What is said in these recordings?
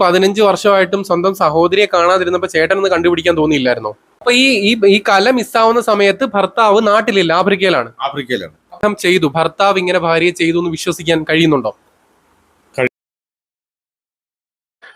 പതിനഞ്ച് വർഷമായിട്ടും സ്വന്തം സഹോദരിയെ കാണാതിരുന്നപ്പോ ചേട്ടൻ ഒന്ന് കണ്ടുപിടിക്കാൻ തോന്നിയില്ലായിരുന്നോ? അപ്പൊ ഈ ഈ ഈ കല മിസ്സാവുന്ന സമയത്ത് ഭർത്താവ് നാട്ടിലില്ല ആഫ്രിക്കയിലാണ്. ആഫ്രിക്കയിലാണ്. അദ്ദേഹം ചെയ്തു. ഭർത്താവ് ഇങ്ങനെ ഭാര്യയെ ചെയ്തു എന്ന് വിശ്വസിക്കാൻ കഴിയുന്നുണ്ടോ? ഹലോ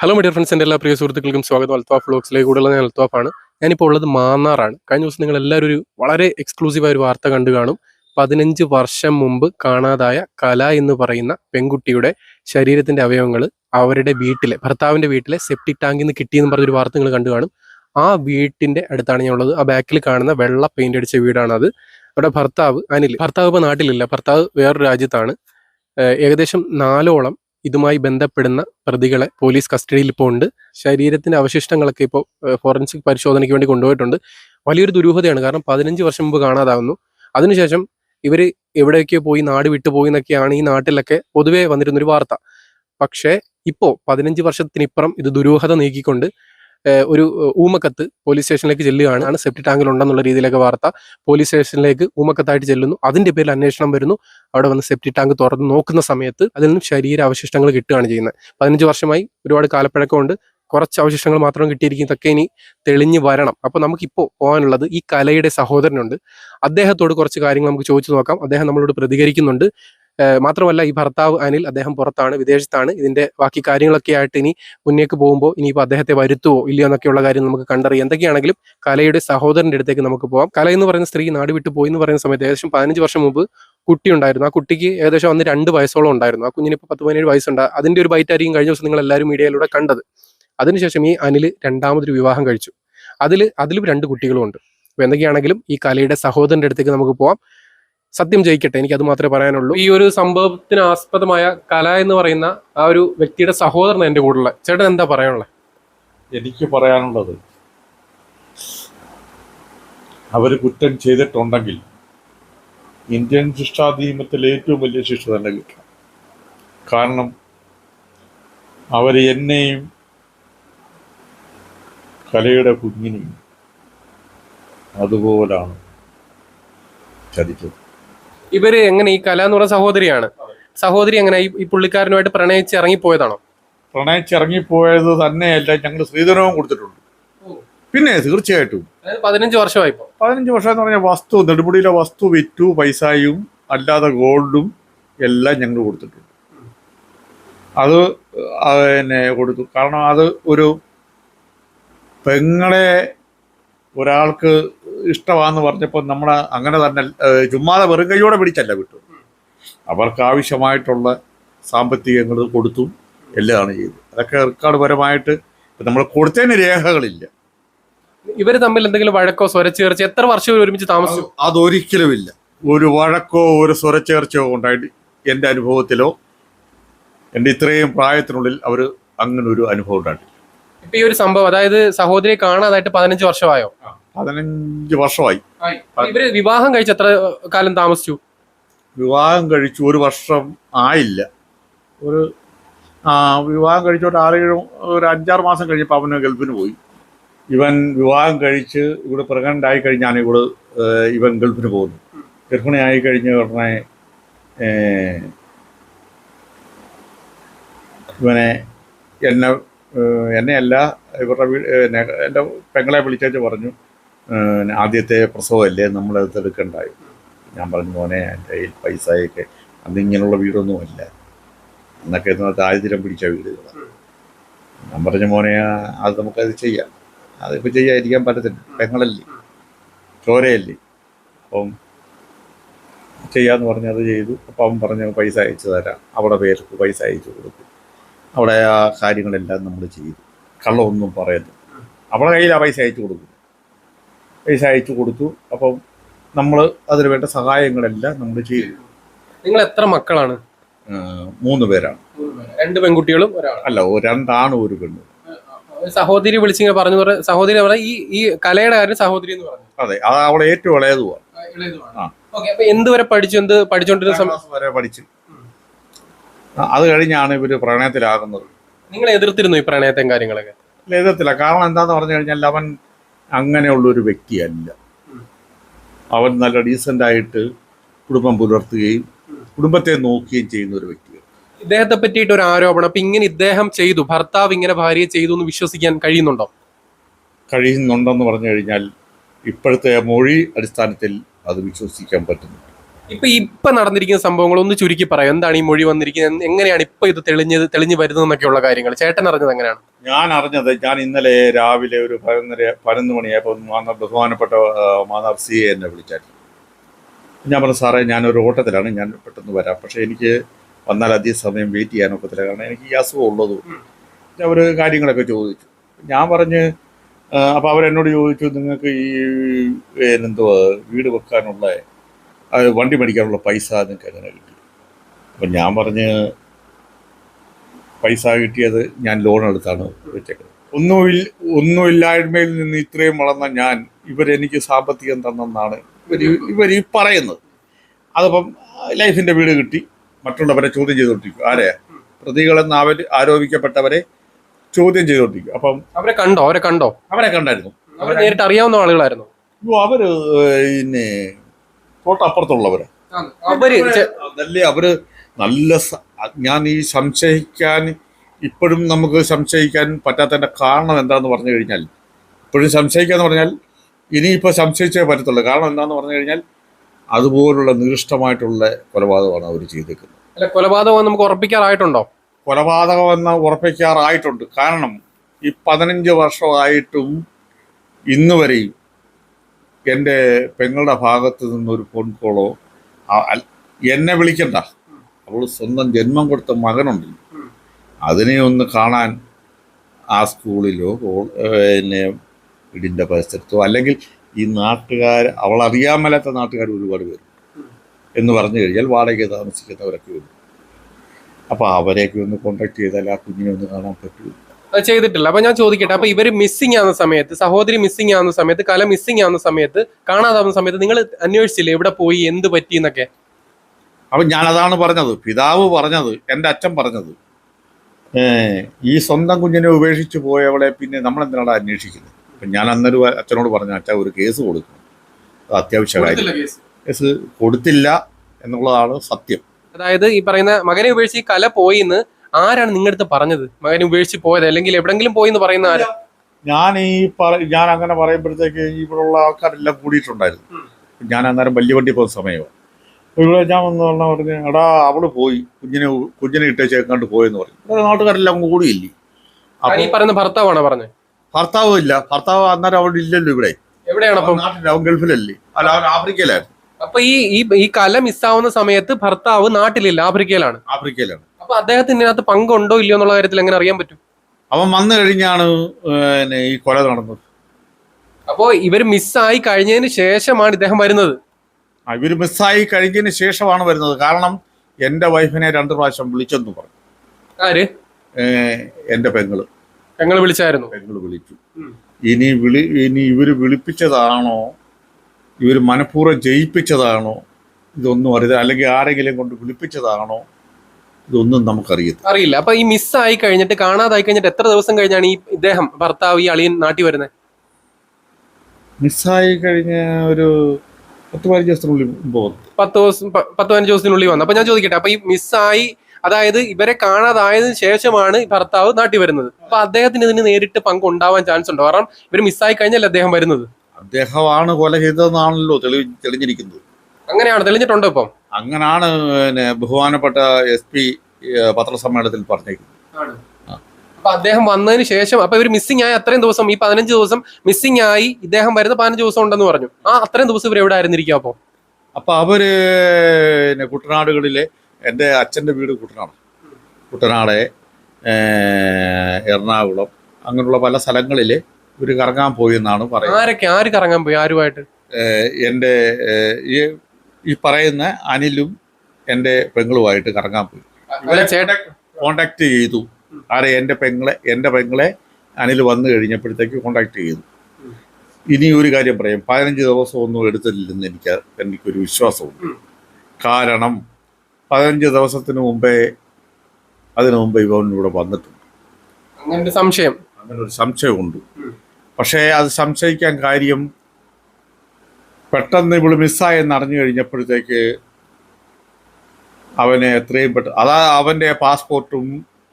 ഹലോ ഫ്രണ്ട്സ് എന്റെ എല്ലാ പ്രിയ സുഹൃത്തുക്കൾക്കും സ്വാഗതം. അൽത്താഫ് ഫ്ലോക്സിലേക്ക് കൂടുതൽ ഞാൻ അൽത്താഫാണ് ഞാനിപ്പോൾ ഉള്ളത് മാന്നാറാണ്. കഴിഞ്ഞ ദിവസം നിങ്ങൾ എല്ലാവരും ഒരു വളരെ എക്സ്ക്ലൂസീവായ ഒരു വാർത്ത കണ്ടു കാണും. പതിനഞ്ച് വർഷം മുമ്പ് കാണാതായ കല എന്ന് പറയുന്ന പെൺകുട്ടിയുടെ ശരീരത്തിന്റെ അവയവങ്ങൾ അവരുടെ വീട്ടിലെ ഭർത്താവിന്റെ വീട്ടിലെ സെപ്റ്റിക് ടാങ്കിൽ നിന്ന് കിട്ടിയെന്ന് പറഞ്ഞൊരു വാർത്ത നിങ്ങൾ കണ്ടു കാണും. ആ വീട്ടിന്റെ അടുത്താണ് ഞാൻ ഉള്ളത് ആ ബാക്കിൽ കാണുന്ന വെള്ള പെയിന്റ് അടിച്ച വീടാണ് അത് അവിടെ ഭർത്താവ് അനിൽ ഭർത്താവ് ഇപ്പോൾ നാട്ടിലില്ല. ഭർത്താവ് വേറൊരു രാജ്യത്താണ്. ഏകദേശം നാലോളം ഇതുമായി ബന്ധപ്പെടുന്ന പ്രതികളെ പോലീസ് കസ്റ്റഡിയിൽ ഇപ്പോൾ ഉണ്ട്. ശരീരത്തിന്റെ അവശിഷ്ടങ്ങളൊക്കെ ഇപ്പോൾ ഫോറൻസിക് പരിശോധനയ്ക്ക് വേണ്ടി കൊണ്ടുപോയിട്ടുണ്ട്. വലിയൊരു ദുരൂഹതയാണ്. കാരണം പതിനഞ്ച് വർഷം മുമ്പ് കാണാതാവുന്നു. അതിനുശേഷം ഇവർ എവിടെയൊക്കെയോ പോയി നാട് വിട്ടുപോയി എന്നൊക്കെയാണ് ഈ നാട്ടിലൊക്കെ പൊതുവെ വന്നിരുന്നൊരു വാർത്ത. പക്ഷേ ഇപ്പോൾ പതിനഞ്ച് വർഷത്തിനിപ്പുറം ഇത് ദുരൂഹത നീക്കിക്കൊണ്ട് ഒരു ഊമക്കത്ത് പോലീസ് സ്റ്റേഷനിലേക്ക് ചെല്ലുകയാണ്. ആണ് സെപ്റ്റി ടാങ്കിൽ ഉണ്ടെന്നുള്ള രീതിയിലൊക്കെ വാർത്ത പോലീസ് സ്റ്റേഷനിലേക്ക് ഊമക്കത്തായിട്ട് ചെല്ലുന്നു. അതിന്റെ പേരിൽ അന്വേഷണം വരുന്നു. അവിടെ വന്ന് സെപ്റ്റി ടാങ്ക് തുറന്ന് നോക്കുന്ന സമയത്ത് അതിൽ നിന്നും ശരീര അവശിഷ്ടങ്ങൾ കിട്ടുകയാണ് ചെയ്യുന്നത്. പതിനഞ്ച് വർഷമായി ഒരുപാട് കാലപ്പഴക്കമുണ്ട്. കുറച്ച് അവശിഷ്ടങ്ങൾ മാത്രം കിട്ടിയിരിക്കുന്നതൊക്കെ ഇനി തെളിഞ്ഞു വരണം. അപ്പോൾ നമുക്കിപ്പോൾ പോകാനുള്ളത് ഈ കലയുടെ സഹോദരനുണ്ട്. അദ്ദേഹത്തോട് കുറച്ച് കാര്യങ്ങൾ നമുക്ക് ചോദിച്ചു നോക്കാം. അദ്ദേഹം നമ്മളോട് പ്രതികരിക്കുന്നുണ്ട്. മാത്രമല്ല ഈ ഭർത്താവ് അനിൽ അദ്ദേഹം പുറത്താണ് വിദേശത്താണ്. ഇതിന്റെ ബാക്കി കാര്യങ്ങളൊക്കെ ആയിട്ട് ഇനി മുന്നേക്ക് പോകുമ്പോൾ ഇനിയിപ്പോൾ അദ്ദേഹത്തെ വരുത്തുവോ ഇല്ലയോ എന്നൊക്കെയുള്ള കാര്യം നമുക്ക് കണ്ടറിയാം. എന്തൊക്കെയാണെങ്കിലും കലയുടെ സഹോദരന്റെ അടുത്തേക്ക് നമുക്ക് പോകാം കല എന്ന് പറയുന്ന സ്ത്രീ നാട് വിട്ടു പോയി എന്ന് പറയുന്ന സമയത്ത് ഏകദേശം പതിനഞ്ച് വർഷം മുമ്പ് കുട്ടി ഉണ്ടായിരുന്നു. ആ കുട്ടിക്ക് ഏകദേശം അന്ന് രണ്ട് വയസ്സോളം ഉണ്ടായിരുന്നു. ആ കുഞ്ഞിന് ഇപ്പോൾ പത്ത് പതിനേഴ് വയസ്സുണ്ട്. അതിന്റെ ഒരു ബൈറ്റായിരിക്കും കഴിഞ്ഞ ദിവസം നിങ്ങൾ എല്ലാവരും മീഡിയയിലൂടെ കണ്ടത്. അതിനുശേഷം ഈ അനിൽ രണ്ടാമതൊരു വിവാഹം കഴിച്ചു. അതിൽ അതിലും രണ്ട് കുട്ടികളും ഉണ്ട്. അപ്പോൾ എന്തൊക്കെയാണെങ്കിലും ഈ കലയുടെ സഹോദരന്റെ അടുത്തേക്ക് നമുക്ക് പോവാം. സത്യം ജയിക്കട്ടെ എനിക്ക് അത് മാത്രമേ പറയാനുള്ളൂ. ഈ ഒരു സംഭവത്തിന് ആസ്പദമായ കല എന്ന് പറയുന്ന ആ ഒരു വ്യക്തിയുടെ സഹോദരൻ എന്റെ കൂടെ ചേട്ടൻ എന്താ പറയാനുള്ളത് എനിക്ക് പറയാനുള്ളത് അവർ കുറ്റം ചെയ്തിട്ടുണ്ടെങ്കിൽ ഇന്ത്യൻ ശിക്ഷാ ഏറ്റവും വലിയ ശിക്ഷ തന്നെ കിട്ടണം. കാരണം അവർ എന്നെയും കലയുടെ കുഞ്ഞിനെയും അതുപോലാണ് ചതിച്ചത്. ഇവർ എങ്ങനെ ഈ കല എന്ന് പറഞ്ഞ സഹോദരിയാണ്. സഹോദരി എങ്ങനെ ഈ- പുള്ളിക്കാരനുമായിട്ട് പ്രണയിച്ച് ഇറങ്ങിപ്പോയതാണോ? പ്രണയിച്ചിറങ്ങിപ്പോയത് തന്നെയല്ല ഞങ്ങൾ സ്ത്രീധനവും കൊടുത്തിട്ടുണ്ട്. പിന്നെ തീർച്ചയായിട്ടും പതിനഞ്ച് വർഷമായിപ്പോ. പതിനഞ്ച് വർഷം എന്ന് പറഞ്ഞാൽ വസ്തു നെടുമുടിയിലെ വസ്തു വിറ്റു പൈസയും അല്ലാതെ ഗോൾഡും എല്ലാം ഞങ്ങൾ കൊടുത്തിട്ടുണ്ട്. അത് അതിനെ പിന്നെ കൊടുത്തു. കാരണം അത് ഒരു പെങ്ങളെ ഒരാൾക്ക് ഇഷ്ടമാന്ന് പറഞ്ഞപ്പോൾ നമ്മൾ അങ്ങനെ തന്നെ ചുമ്മാതെ വെറും കൈയോടെ പിടിച്ചല്ല വിട്ടു. അവർക്ക് ആവശ്യമായിട്ടുള്ള സാമ്പത്തികങ്ങൾ കൊടുത്തു എല്ലാമാണ് ചെയ്തത്. അതൊക്കെ റെക്കോർഡ് പരമായിട്ട് നമ്മൾ കൊടുത്തതിന് രേഖകളില്ല. ഇവർ തമ്മിൽ എന്തെങ്കിലും വഴക്കോ സ്വരച്ചേർച്ച എത്ര വർഷം ഒരുമിച്ച് താമസിച്ചു? അത് അതൊരിക്കലുമില്ല. ഒരു വഴക്കോ ഒരു സ്വരച്ചേർച്ചയോ ഉണ്ടായിട്ട് എന്റെ അനുഭവത്തിലോ എന്റെ ഇത്രയും പ്രായത്തിനുള്ളിൽ അവർ അങ്ങനെ ഒരു അനുഭവം ഉണ്ടായിട്ടില്ല. ഇപ്പൊ ഈ ഒരു സംഭവം അതായത് സഹോദരിയെ കാണാതായിട്ട് പതിനഞ്ച് വർഷമായോ? പതിനഞ്ച് വർഷമായി. ഇവർ വിവാഹം കഴിച്ച് എത്ര കാലം താമസിച്ചു? വിവാഹം കഴിച്ചു ഒരു വർഷം ആയില്ല. ഒരു ആ വിവാഹം കഴിച്ചോട്ട് ആറേഴ് ഒരു അഞ്ചാറ് മാസം കഴിഞ്ഞപ്പോൾ അവന് ഗൾഫിന് പോയി. ഇവൻ വിവാഹം കഴിച്ച് ഇവിടെ പ്രഗ്നന്റ് ആയി കഴിഞ്ഞാണ് ഇവിടെ ഇവൻ ഗൾഫിന് പോകുന്നത്. ഗർഭിണിയായി കഴിഞ്ഞ ഉടനെ ഇവനെ എന്നെ എന്നെയല്ല ഇവരുടെ വീട് എന്നെ എന്റെ പെങ്ങളെ വിളിച്ചു പറഞ്ഞു. ആദ്യത്തെ പ്രസവമല്ലേ നമ്മളത് എടുക്കണ്ടായി? ഞാൻ പറഞ്ഞു മോനെ എന്റെ കയ്യിൽ പൈസയൊക്കെ. അന്ന് ഇങ്ങനെയുള്ള വീടൊന്നുമല്ല അന്നൊക്കെ ദാരിദ്ര്യം പിടിച്ച വീടുകളാണ് ഞാൻ പറഞ്ഞു മോനെ അത് നമുക്കത് ചെയ്യാം. അതിപ്പോൾ ചെയ്യാതിരിക്കാൻ പറ്റത്തില്ല. പെങ്ങളല്ലേ. ചോരയല്ലേ. അപ്പം ചെയ്യാന്ന് പറഞ്ഞ് അത് ചെയ്തു. അപ്പം അവൻ പറഞ്ഞു പൈസ അയച്ചു തരാം. അവിടെ പേർക്ക് പൈസ അയച്ചു കൊടുത്തു അവിടെ ആ കാര്യങ്ങളെല്ലാം നമ്മൾ ചെയ്തു. കള്ളമൊന്നും പറയുന്നു അവളെ കയ്യിൽ ആ പൈസ അയച്ചു കൊടുക്കും പൈസ അയച്ചു കൊടുത്തു. അപ്പം നമ്മൾ അതിന് വേണ്ട സഹായങ്ങളെല്ലാം നമ്മൾ ചെയ്തു. നിങ്ങൾ എത്ര മക്കളാണ്? മൂന്ന് പേരാണ്. രണ്ട് പെൺകുട്ടികളും അല്ല രണ്ടാണ് ഒരു പെണ്ണും. സഹോദരി വിളിച്ചിങ്ങനെ പറഞ്ഞു സഹോദരി പറഞ്ഞ ഈ ഈ കലയുടെ കാര്യം സഹോദരി എന്ന് പറഞ്ഞു. അതെ അത് അവളെ ഏറ്റവും ഇളയതുമാണ്. എന്ത് വരെ പഠിച്ചു എന്ത് പഠിച്ചോണ്ടിരുന്ന സമയം? വരെ പഠിച്ചു. അത് കഴിഞ്ഞാണ് ഇവർ പ്രണയത്തിലാകുന്നത്. നിങ്ങൾ എതിർത്തിരുന്നു ഈ പ്രണയത്തെയും കാര്യങ്ങളൊക്കെ? എതിർത്തില്ല. കാരണം എന്താന്ന് പറഞ്ഞു കഴിഞ്ഞാൽ അവൻ അങ്ങനെയുള്ളൊരു വ്യക്തിയല്ല. അവൻ നല്ല ഡീസന്റ് ആയിട്ട് കുടുംബം പുലർത്തുകയും കുടുംബത്തെ നോക്കുകയും ചെയ്യുന്ന ഒരു വ്യക്തിയാണ്. ഇദ്ദേഹത്തെ പറ്റിയിട്ട് ഒരു ആരോപണം. അപ്പൊ ഇങ്ങനെ ഇദ്ദേഹം ചെയ്തു. ഭർത്താവ് ഇങ്ങനെ ഭാര്യയെ ചെയ്തു എന്ന് വിശ്വസിക്കാൻ കഴിയുന്നുണ്ടോ? കഴിയുന്നുണ്ടെന്ന് പറഞ്ഞു കഴിഞ്ഞാൽ ഇപ്പോഴത്തെ മൊഴി അടിസ്ഥാനത്തിൽ അത് വിശ്വസിക്കാൻ പറ്റുന്നു. ഇപ്പൊ ഇപ്പൊ നടന്നിരിക്കുന്ന സംഭവങ്ങൾ ഒന്ന് ചുരുക്കി പറയാം. എന്താണ് ഈ മൊഴി വന്നിരിക്കുന്നത്? എങ്ങനെയാണ് ഇപ്പൊ ഇത് തെളിഞ്ഞത് തെളിഞ്ഞു വരുന്നതെന്നൊക്കെയുള്ള കാര്യങ്ങൾ? ചേട്ടൻ അറിഞ്ഞത് എങ്ങനെയാണ്? ഞാൻ അറിഞ്ഞത് ഞാൻ ഇന്നലെ രാവിലെ ഒരു പതിനൊന്നര പതിനൊന്ന് മണിയായപ്പോൾ മാന്നാർ ബഹുമാനപ്പെട്ട മാന്നാർ സി എ എന്നെ വിളിച്ചായിരുന്നു. ഞാൻ പറഞ്ഞു സാറേ ഞാനൊരു ഓട്ടത്തിലാണ് ഞാൻ പെട്ടെന്ന് വരാം. പക്ഷേ എനിക്ക് വന്നാൽ അധിക സമയം വെയിറ്റ് ചെയ്യാൻ ഒക്കത്തില്ല. കാരണം എനിക്ക് ഈ അസുഖം ഉള്ളത് അവർ കാര്യങ്ങളൊക്കെ ചോദിച്ചു. ഞാൻ പറഞ്ഞ് അപ്പോൾ അവരെന്നോട് ചോദിച്ചു നിങ്ങൾക്ക് ഈ എന്തുവാ വീട് വെക്കാനുള്ള വണ്ടി മേടിക്കാനുള്ള പൈസ നിങ്ങൾക്ക് എങ്ങനെ കിട്ടി അപ്പം ഞാൻ പറഞ്ഞ് പൈസ കിട്ടിയത് ഞാൻ ലോൺ എടുത്താണ് വെച്ചേക്കുന്നത്. ഒന്നുമില്ല ഒന്നുമില്ലായ്മയിൽ നിന്ന് ഇത്രയും വളർന്ന ഞാൻ ഇവരെനിക്ക് സാമ്പത്തികം തന്നെന്നാണ് ഇവർ ഇവർ ഈ പറയുന്നത്. അതിപ്പം ലൈഫിന്റെ വീട് കിട്ടി മറ്റുള്ളവരെ ചോദ്യം ചെയ്തുകൊണ്ടിരിക്കും. ആരെയാ പ്രതികളെന്ന് അവർ ആരോപിക്കപ്പെട്ടവരെ ചോദ്യം ചെയ്തുകൊണ്ടിരിക്കും. അപ്പം അവരെ കണ്ടോ? അവരെ കണ്ടോ? അവരെ കണ്ടായിരുന്നു. അവരെ നേരിട്ട് അറിയാവുന്ന ആളുകളായിരുന്നു. അവർ അവർ പിന്നെ തൊട്ടപ്പുറത്തുള്ളവര് അതല്ലേ അവർ നല്ല ഞാൻ ഈ സംശയിക്കാൻ ഇപ്പോഴും നമുക്ക് സംശയിക്കാൻ പറ്റാത്തതിന്റെ കാരണം എന്താന്ന് പറഞ്ഞു കഴിഞ്ഞാൽ ഇപ്പോഴും സംശയിക്കാന്ന് പറഞ്ഞാൽ ഇനിയിപ്പോൾ സംശയിച്ചേ പറ്റത്തുള്ളൂ. കാരണം എന്താണെന്ന് പറഞ്ഞു കഴിഞ്ഞാൽ അതുപോലുള്ള നികൃഷ്ടമായിട്ടുള്ള കൊലപാതകമാണ് അവർ ചെയ്തേക്കുന്നത്. അല്ല കൊലപാതകം നമുക്ക് ഉറപ്പിക്കാറായിട്ടുണ്ടോ? കൊലപാതകം എന്ന് ഉറപ്പിക്കാറായിട്ടുണ്ട്. കാരണം ഈ പതിനഞ്ച് വർഷമായിട്ടും ഇന്ന് വരെയും എന്റെ പെങ്ങളുടെ ഭാഗത്ത് നിന്നൊരു ഫോൺ കോളോ എന്നെ വിളിക്കണ്ട. അവൾ സ്വന്തം ജന്മം കൊടുത്ത മകനുണ്ട്. അതിനെ ഒന്ന് കാണാൻ ആ സ്കൂളിലോ പിന്നെ വീടിന്റെ പരിസരത്തോ അല്ലെങ്കിൽ ഈ നാട്ടുകാർ അവൾ അറിയാൻ മേലാത്ത നാട്ടുകാർ ഒരുപാട് പേര് എന്ന് പറഞ്ഞു കഴിഞ്ഞാൽ വാടക താമസിക്കുന്നവരൊക്കെ വരും. അപ്പോൾ അവരെയൊക്കെ ഒന്ന് കോണ്ടാക്ട് ചെയ്താൽ ആ കുഞ്ഞിനെ ഒന്ന് കാണാൻ പറ്റുമോ ചെയ്തിട്ടില്ല. അപ്പൊ ഞാൻ ചോദിക്കട്ടെ അപ്പൊ ഇവർ മിസ്സിംഗ് ആവുന്ന സമയത്ത് സഹോദരി മിസ്സിംഗ് ആവുന്ന സമയത്ത് കല മിസ്സിംഗ് ആവുന്ന സമയത്ത് കാണാതാവുന്ന സമയത്ത് നിങ്ങൾ അന്വേഷിച്ചില്ലേ എവിടെ പോയി എന്ത് പറ്റി എന്നൊക്കെ? ഞാൻ ഞാനതാണ് പറഞ്ഞത് പിതാവ് പറഞ്ഞത് എന്റെ അച്ഛൻ പറഞ്ഞത്. ഈ സ്വന്തം കുഞ്ഞിനെ ഉപേക്ഷിച്ച് പോയവളെ പിന്നെ നമ്മൾ എന്തിനാണ് അന്വേഷിക്കുന്നത്? അപ്പം ഞാൻ അന്നൊരു അച്ഛനോട് പറഞ്ഞു അച്ഛൻ ഒരു കേസ് കൊടുക്കണം. അത് അത്യാവശ്യ കാര്യം. കേസ്? കൊടുത്തില്ല എന്നുള്ളതാണ് സത്യം. അതായത് ഈ പറയുന്ന മകനെ ഉപേക്ഷിച്ച് കല പോയി എന്ന് ആരാണ് നിങ്ങളുടെ അടുത്ത് പറഞ്ഞത്? മകനെ ഉപേക്ഷിച്ച് പോയത് അല്ലെങ്കിൽ എവിടെങ്കിലും പോയി എന്ന് പറയുന്ന ആരാ? ഞാൻ ഈ ഞാൻ അങ്ങനെ പറയുമ്പോഴത്തേക്ക് ഇവിടെയുള്ള ആൾക്കാരെല്ലാം കൂടിയിട്ടുണ്ടായിരുന്നു. ഞാൻ അന്നേരം വലിയ വണ്ടി പോകുന്ന സമയമാണ് ഇവിടെ ഞാൻ വന്ന് പറഞ്ഞ പറഞ്ഞു എടാ അവൾ പോയി. കുഞ്ഞിനെ കുഞ്ഞിനെ ഇട്ടേച്ചേക്കാണ്ട് പോയെന്ന് പറഞ്ഞു. ഇവിടെ നാട്ടുകാരെല്ലാം കൂടിയില്ലേ ഈ പറയുന്ന ഭർത്താവാണോ പറഞ്ഞത് ഭർത്താവും ഇല്ല. ഭർത്താവ് അന്നേരം അവിടെ ഇല്ലല്ലോ ഇവിടെ. എവിടെയാണ് അപ്പം? ഗൾഫിലല്ലേ. അല്ല ആഫ്രിക്കയിലായിരുന്നു. അപ്പൊ ഈ ഈ കല മിസ്സാവുന്ന സമയത്ത് ഭർത്താവ് നാട്ടിലില്ല ആഫ്രിക്കയിലാണ്. ആഫ്രിക്കയിലാണ്. അപ്പൊ അദ്ദേഹത്തിന് ഇതിനകത്ത് പങ്കുണ്ടോ ഇല്ലയോ എന്നുള്ള കാര്യത്തിൽ എങ്ങനെ അറിയാൻ പറ്റും? അവൻ വന്നു കഴിഞ്ഞാണ് പിന്നെ ഈ കൊല നടന്നത്. അപ്പോ ഇവർ മിസ്സായി കഴിഞ്ഞതിന് ശേഷമാണ് ഇദ്ദേഹം വരുന്നത്. ഇവർ ഇവർ മിസ്സായി കഴിഞ്ഞതിന് ശേഷമാണ് വരുന്നത്. കാരണം എന്റെ വൈഫിനെ രണ്ട് പ്രാവശ്യം വിളിച്ചെന്ന് പറഞ്ഞു. ആര്? എന്റെ എന്റെ പെങ്ങൾ. ഞങ്ങൾ വിളിച്ചായിരുന്നു. പെങ്ങൾ വിളിച്ചു. ഇനി വിളി ഇനി ഇവർ വിളിപ്പിച്ചതാണോ? ഇവർ മനഃപൂർവം ജയിപ്പിച്ചതാണോ? ഇതൊന്നും അറിയാം അല്ലെങ്കിൽ ആരെങ്കിലും കൊണ്ട് വിളിപ്പിച്ചതാണോ? ഇതൊന്നും നമുക്കറിയത്തില്ല. അറിയില്ല. അപ്പൊ ഈ മിസ്സായി കഴിഞ്ഞിട്ട് കാണാതായി കഴിഞ്ഞിട്ട് എത്ര ദിവസം കഴിഞ്ഞാണ് ഈ ഇദ്ദേഹം ഭർത്താവ് ഈ അളിയൻ നാട്ടിൽ വരുന്നത് മിസ്സായി കഴിഞ്ഞ ഒരു പത്ത് പതിനഞ്ച് ദിവസത്തിനുള്ളിൽ പോകുന്നു. പത്ത് ദിവസം പത്ത് പതിനഞ്ച് ദിവസത്തിനുള്ളിൽ വന്നു. അപ്പൊ ഞാൻ ചോദിക്കട്ടെ അപ്പൊ ഈ മിസ്സായി അതായത് ഇവരെ കാണാതായതിനു ശേഷമാണ് ഭർത്താവ് നാട്ടിൽ വരുന്നത്. അപ്പൊ അദ്ദേഹത്തിന് ഇതിന് നേരിട്ട് പങ്ക് ഉണ്ടാവാൻ ചാൻസ് ഉണ്ടോ? കാരണം ഇവർ മിസ്സായി കഴിഞ്ഞാൽ അദ്ദേഹം വരുന്നത്? അദ്ദേഹമാണ് കൊല ചെയ്തതെന്നാണല്ലോ തെളി തെളിഞ്ഞിരിക്കുന്നത്. അങ്ങനെയാണ് തെളിഞ്ഞിട്ടുണ്ടോ ഇപ്പം? അങ്ങനാണ് പിന്നെ ബഹുമാനപ്പെട്ട എസ് പി പത്രസമ്മേളനത്തിൽ പറഞ്ഞേക്കുന്നത് അപ്പൊ അദ്ദേഹം വന്നതിന് ശേഷം അപ്പൊ ഇവർ മിസ്സിംഗ് ആയി അത്രയും ദിവസം ഈ പതിനഞ്ച് ദിവസം മിസ്സിംഗ് ആയി ഇദ്ദേഹം വരുന്ന പതിനഞ്ച് ദിവസം ഉണ്ടെന്ന് പറഞ്ഞു. ആ അത്രയും ദിവസം ഇവർ എവിടെ ആയിരുന്നിരിക്കും അപ്പോ? അപ്പൊ അവർ കുട്ടനാടുകളിലെ എന്റെ അച്ഛന്റെ വീട് കുട്ടനാട്. കുട്ടനാട് എറണാകുളം അങ്ങനെയുള്ള പല സ്ഥലങ്ങളിൽ ഇവർ കറങ്ങാൻ പോയി എന്നാണ് പറയുന്നത്. ആരൊക്കെ? ആര് കറങ്ങാൻ പോയി? ആരുമായിട്ട്? എന്റെ ഈ ഈ പറയുന്ന അനിലും എന്റെ പെങ്ങളുമായിട്ട് കറങ്ങാൻ പോയി. ഇവരെ ചേട്ടൻ കോണ്ടാക്ട് ചെയ്തു. ആരെ? എന്റെ പെങ്ങളെ എന്റെ പെങ്ങളെ അനിൽ വന്നു കഴിഞ്ഞപ്പോഴത്തേക്ക് കോണ്ടാക്ട് ചെയ്തു. ഇനി ഒരു കാര്യം പറയാം. പതിനഞ്ച് ദിവസം ഒന്നും എടുത്തില്ലെന്ന് എനിക്ക് എനിക്കൊരു വിശ്വാസമുണ്ട്. കാരണം പതിനഞ്ച് ദിവസത്തിന് മുമ്പേ അതിനു മുമ്പ് ഇവൻ ഇവിടെ വന്നിട്ടുണ്ട്. അങ്ങനെ സംശയം. അങ്ങനെ ഒരു സംശയമുണ്ട്. പക്ഷേ അത് സംശയിക്കാൻ കാര്യം പെട്ടെന്ന് ഇവൾ മിസ്സായെന്ന് അറിഞ്ഞു കഴിഞ്ഞപ്പോഴത്തേക്ക് അവനെ എത്രയും പെട്ടെന്ന് അതാ അവന്റെ പാസ്പോർട്ടും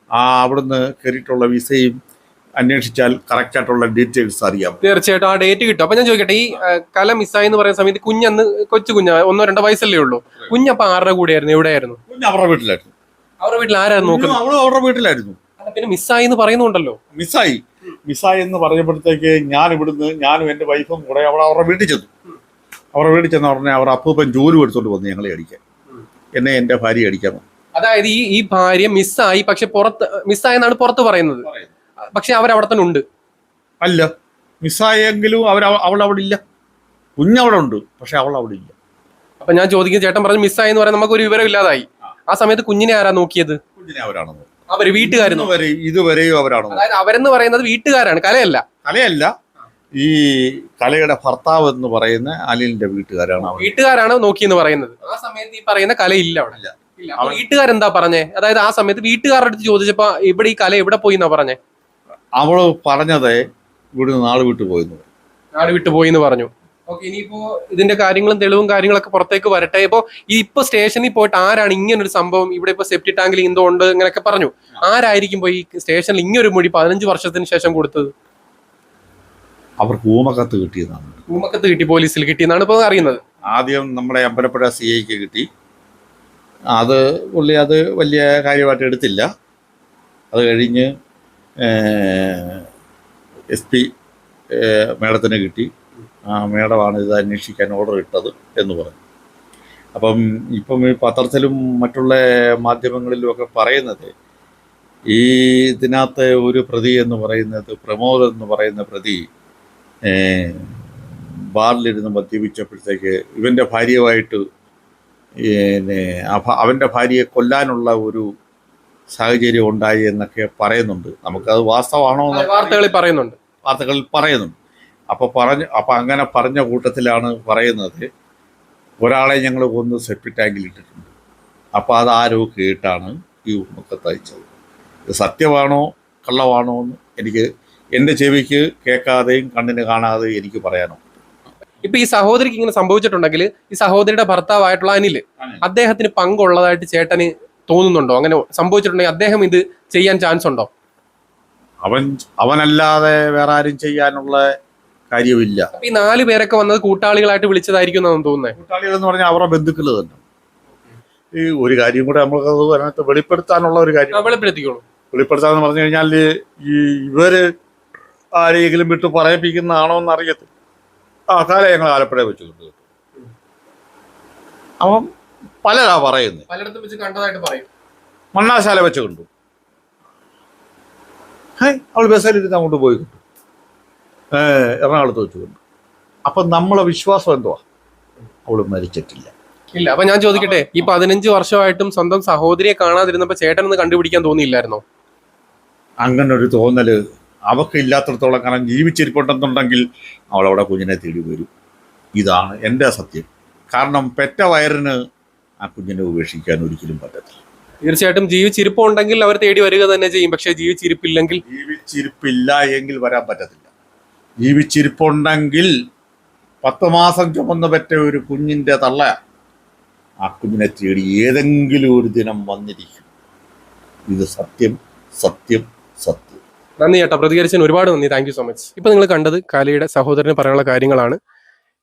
ആ അവിടുന്ന് കയറിയിട്ടുള്ള വിസയും അന്വേഷിച്ചാൽ കറക്റ്റ് ആയിട്ടുള്ള ഡീറ്റെയിൽസ് അറിയാം. തീർച്ചയായിട്ടും ആ ഡേറ്റ് കിട്ടും. അപ്പൊ ഞാൻ ചോദിക്കട്ടെ ഈ കല മിസ്സായി എന്ന് പറയുന്ന സമയത്ത് കുഞ്ഞന്ന് കൊച്ചു കുഞ്ഞ ഒന്നോ രണ്ടോ വയസ്സല്ലേ ഉള്ളൂ? കുഞ്ഞപ്പ ആരുടെ കൂടെയായിരുന്നു? എവിടെയായിരുന്നു? കുഞ്ഞ് അവരുടെ വീട്ടിലായിരുന്നു. അവരുടെ വീട്ടിൽ ആരായിരുന്നു നോക്കുന്നത്? അവൾ അവരുടെ വീട്ടിലായിരുന്നു. പിന്നെ മിസ്സായി എന്ന് പറയുന്നുണ്ടല്ലോ. മിസ്സായി. മിസ്സായി എന്ന് പറഞ്ഞപ്പോഴത്തേക്ക് ഞാൻ ഇവിടുന്ന് ഞാനും എന്റെ വൈഫും കൂടെ അവൾ അവരുടെ വീട്ടിൽ ചെന്നു. അവരുടെ വീട്ടിൽ ചെന്ന ഉടനെ അവർ അപ്പൂപ്പൻ ജോലി എടുത്തോണ്ട് വന്നു ഞങ്ങളെ അടിക്കാൻ. എന്നെ എന്റെ ഭാര്യ അടിക്കാൻ വന്നു. അതായത് ഈ ഈ ഭാര്യ മിസ്സായി പക്ഷെ പുറത്ത് മിസ്സായെന്നാണ് പുറത്ത് പറയുന്നത്. പക്ഷെ അവർ അവിടെ തന്നെ ഉണ്ട്. അല്ല മിസ്സായെങ്കിലും അവർ അവൾ അവിടെ ഇല്ല. കുഞ്ഞവിടെ ഉണ്ട് പക്ഷെ അവൾ അവിടെ ഇല്ല. അപ്പൊ ഞാൻ ചോദിക്കും ചേട്ടൻ പറഞ്ഞു മിസ്സായി എന്ന് പറയാൻ നമുക്ക് ഒരു വിവരം ഇല്ലാതായി. ആ. സമയത്ത് കുഞ്ഞിനെ ആരാ നോക്കിയത്? കുഞ്ഞിനെ അവരാണ്. അവർ വീട്ടുകാരെന്ന് ഇതുവരെ ഇതുവരെയും അവരാണ് അതായത് അവരെന്ന് പറയുന്നത് വീട്ടുകാരാണ് കലയല്ല. കലയല്ല. ഈ കലയുടെ ഭർത്താവ് എന്ന് പറയുന്ന അലിലിന്റെ വീട്ടുകാരാണ് വീട്ടുകാരാണ് നോക്കി എന്ന് പറയുന്നത്. ആ സമയത്ത് ഈ പറയുന്ന കല ഇല്ല അവിടെ. വീട്ടുകാരെന്താ പറഞ്ഞേ? അതായത് ആ സമയത്ത് വീട്ടുകാരുടെ അടുത്ത് ചോദിച്ചപ്പോ ഇവിടെ ഈ കല എവിടെ പോയി എന്നാ പറഞ്ഞേ? അവൾ പറഞ്ഞത് ഇവിടുന്ന് നാട് വിട്ടു പോയെന്ന് പറഞ്ഞു. നാട് വിട്ടു പോയി എന്ന് പറഞ്ഞു. ഓക്കെ ഇനിയിപ്പോ ഇതിന്റെ കാര്യങ്ങളും തെളിവും കാര്യങ്ങളൊക്കെ പുറത്തേക്ക് വരട്ടെ. ഇപ്പോ ഈ ഇപ്പൊ സ്റ്റേഷനിൽ പോയിട്ട് ആരാണ് ഇങ്ങനെ ഒരു സംഭവം? ഇവിടെ ഇപ്പൊ സെപ്റ്റി ടാങ്കിൽ എന്തോ ഉണ്ട്? ഇങ്ങനെയൊക്കെ പറഞ്ഞു. ആരായിരിക്കും പോയി സ്റ്റേഷനിൽ ഇങ്ങനൊരു മൊഴി പതിനഞ്ച് വർഷത്തിന് ശേഷം കൊടുത്തത്? അവർക്ക് ഊമക്കത്ത് കിട്ടിയതാണ്. ഊമക്കത്ത് കിട്ടി പോലീസിൽ കിട്ടിയെന്നാണ് ഇപ്പോൾ അറിയുന്നത്. ആദ്യം നമ്മുടെ അമ്പലപ്പുഴ സി ഐക്ക് കിട്ടി. അത് പുള്ളി അത് വലിയ കാര്യമായിട്ട് എടുത്തില്ല. അത് കഴിഞ്ഞ് എസ് പി മേഡത്തിന് കിട്ടി. ആ മേഡമാണ് ഇത് അന്വേഷിക്കാൻ ഓർഡർ ഇട്ടത് എന്ന് പറഞ്ഞു. അപ്പം ഇപ്പം ഈ പത്രത്തിലും മറ്റുള്ള മാധ്യമങ്ങളിലും ഒക്കെ പറയുന്നത് ഈ ഇതിനകത്ത് ഒരു പ്രതി എന്ന് പറയുന്നത് പ്രമോദ് എന്ന് പറയുന്ന പ്രതി ബാറിലിരുന്ന് മദ്യപിച്ചപ്പോഴത്തേക്ക് ഇവന്റെ ഭാര്യയുമായിട്ട് പിന്നെ അവന്റെ ഭാര്യയെ കൊല്ലാനുള്ള ഒരു സാഹചര്യം ഉണ്ടായി എന്നൊക്കെ പറയുന്നുണ്ട്. നമുക്കത് വാസ്തവമാണോ വാർത്തകളിൽ പറയുന്നുണ്ട്. വാർത്തകളിൽ പറയുന്നുണ്ട്. അപ്പോൾ പറഞ്ഞു അപ്പോൾ അങ്ങനെ പറഞ്ഞ കൂട്ടത്തിലാണ് പറയുന്നത്. ഒരാളെ ഞങ്ങൾ കൊന്ന് സെപ്റ്റി ടാങ്കിൽ ഇട്ടിട്ടുണ്ട്. അപ്പോൾ അത് ആരോ കേട്ടാണ് ഈ ഉമ്മക്കത്ത് അയച്ചത് ഇത് സത്യമാണോ കള്ളമാണോ എന്ന് എനിക്ക് എന്റെ ചെവിക്ക് കേൾക്കാതെയും കണ്ണിന് കാണാതെയും എനിക്ക് പറയാനോ? ഇപ്പൊ ഈ സഹോദരിക്ക് ഇങ്ങനെ സംഭവിച്ചിട്ടുണ്ടെങ്കിൽ ഈ സഹോദരിയുടെ ഭർത്താവായിട്ടുള്ള അനിൽ അദ്ദേഹത്തിന് പങ്കുള്ളതായിട്ട് ചേട്ടന് തോന്നുന്നുണ്ടോ? അങ്ങനെ സംഭവിച്ചിട്ടുണ്ടെങ്കിൽ അദ്ദേഹം ഇത് ചെയ്യാൻ ചാൻസ് ഉണ്ടോ? അവൻ അവനല്ലാതെ വേറെ ആരും ചെയ്യാനുള്ള കാര്യമില്ല. ഈ നാല് പേരൊക്കെ വന്നത് കൂട്ടാളികളായിട്ട് വിളിച്ചതായിരിക്കും എന്നാണ് തോന്നുന്നത്. കൂട്ടാളികൾ എന്ന് പറഞ്ഞാൽ അവരുടെ ബന്ധുക്കൾ തന്നെ. ഈ ഒരു കാര്യം കൂടെ നമ്മൾക്ക് അത് അതിനകത്ത് വെളിപ്പെടുത്താനുള്ള ഒരു കാര്യം. വെളിപ്പെടുത്തിക്കോളൂ. വെളിപ്പെടുത്താന്ന് പറഞ്ഞു കഴിഞ്ഞാൽ ഈ ഇവർ ആരെയെങ്കിലും വിട്ട് പറയിപ്പിക്കുന്നതാണോ എന്ന് അറിയത്തില്ല ആ കാലം ഞങ്ങൾ ആലപ്പുഴ വെച്ച് കൊണ്ട് കിട്ടും അപ്പം പലരാ പറയുന്നത് പലയിടത്തും വെച്ച് കണ്ടതായിട്ട് പറയും. മണ്ണാശാല വെച്ച് കണ്ടു. ഹേ അവൾ ബസ്സിലിരുന്ന് അങ്ങോട്ട് പോയി കിട്ടും എറണാകുളത്ത് വെച്ച് കണ്ടു. അപ്പം നമ്മളെ വിശ്വാസം എന്തുവാ? അവൾ മരിച്ചിട്ടില്ല. ഇല്ല അപ്പൊ ഞാൻ ചോദിക്കട്ടെ ഈ പതിനഞ്ച് വർഷമായിട്ടും സ്വന്തം സഹോദരിയെ കാണാതിരുന്നപ്പോ ചേട്ടനൊന്ന് കണ്ടുപിടിക്കാൻ തോന്നിയില്ലായിരുന്നോ? അങ്ങനെ ഒരു തോന്നൽ അവക്ക് ഇല്ലാത്തടത്തോളം കാരണം ജീവിച്ചിരിപ്പുണ്ടെന്നുണ്ടെങ്കിൽ അവളവിടെ കുഞ്ഞിനെ തേടി വരും. ഇതാണ് എന്റെ സത്യം. കാരണം പെറ്റ വയറിന് ആ കുഞ്ഞിനെ ഉപേക്ഷിക്കാൻ ഒരിക്കലും പറ്റത്തില്ല. തീർച്ചയായിട്ടും ജീവിച്ചിരിപ്പുണ്ടെങ്കിൽ അവർ തേടി വരിക തന്നെ ചെയ്യും. പക്ഷേ ജീവിച്ചിരിപ്പില്ലെങ്കിൽ ജീവിച്ചിരിപ്പില്ല എങ്കിൽ വരാൻ പറ്റത്തില്ല. ജീവിച്ചിരിപ്പുണ്ടെങ്കിൽ പത്ത് മാസം ചുമന്ന് പറ്റ ഒരു കുഞ്ഞിന്റെ തള്ള ആ കുഞ്ഞിനെ തേടി ഏതെങ്കിലും ഒരു ദിനം വന്നിരിക്കും. ഇത് സത്യം സത്യം സത്യം. നന്ദി ചേട്ടാ. പ്രതികരിച്ചതിന് ഒരുപാട് നന്ദി. താങ്ക് സോ മച്ച് ഇപ്പൊ നിങ്ങൾ കണ്ടത് കലയുടെ സഹോദരന് പറയാനുള്ള കാര്യങ്ങളാണ്.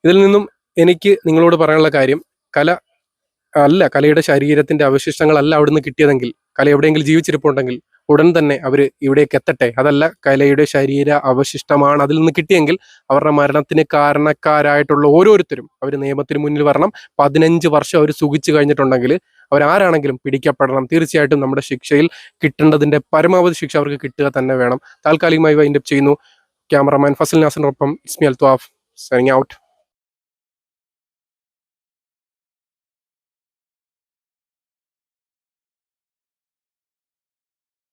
ഇതിൽ നിന്നും എനിക്ക് നിങ്ങളോട് പറയാനുള്ള കാര്യം കല അല്ല കലയുടെ ശരീരത്തിന്റെ അവശിഷ്ടങ്ങളല്ല അവിടുന്ന് കിട്ടിയതെങ്കിൽ കല എവിടെയെങ്കിലും ജീവിച്ചിരിപ്പുണ്ടെങ്കിൽ ഉടൻ തന്നെ അവർ ഇവിടേക്ക് എത്തട്ടെ. അതല്ല കലയുടെ ശരീര അവശിഷ്ടമാണ് അതിൽ നിന്ന് കിട്ടിയെങ്കിൽ അവരുടെ മരണത്തിന് കാരണക്കാരായിട്ടുള്ള ഓരോരുത്തരും അവർ നിയമത്തിന് മുന്നിൽ വരണം. പതിനഞ്ച് വർഷം അവർ സുഖിച്ചു കഴിഞ്ഞിട്ടുണ്ടെങ്കിൽ അവരാരാണെങ്കിലും പിടിക്കപ്പെടണം. തീർച്ചയായിട്ടും നമ്മുടെ ശിക്ഷയിൽ കിട്ടേണ്ടതിന്റെ പരമാവധി ശിക്ഷ അവർക്ക് കിട്ടുക തന്നെ വേണം. താൽക്കാലികമായി വൈൻഡപ്പ് ചെയ്യുന്നു. ക്യാമറമാൻ ഫസൽ നാസിനൊപ്പം ഇസ്മി അൽത്വാഫ് സൈനിങ് ഔട്ട്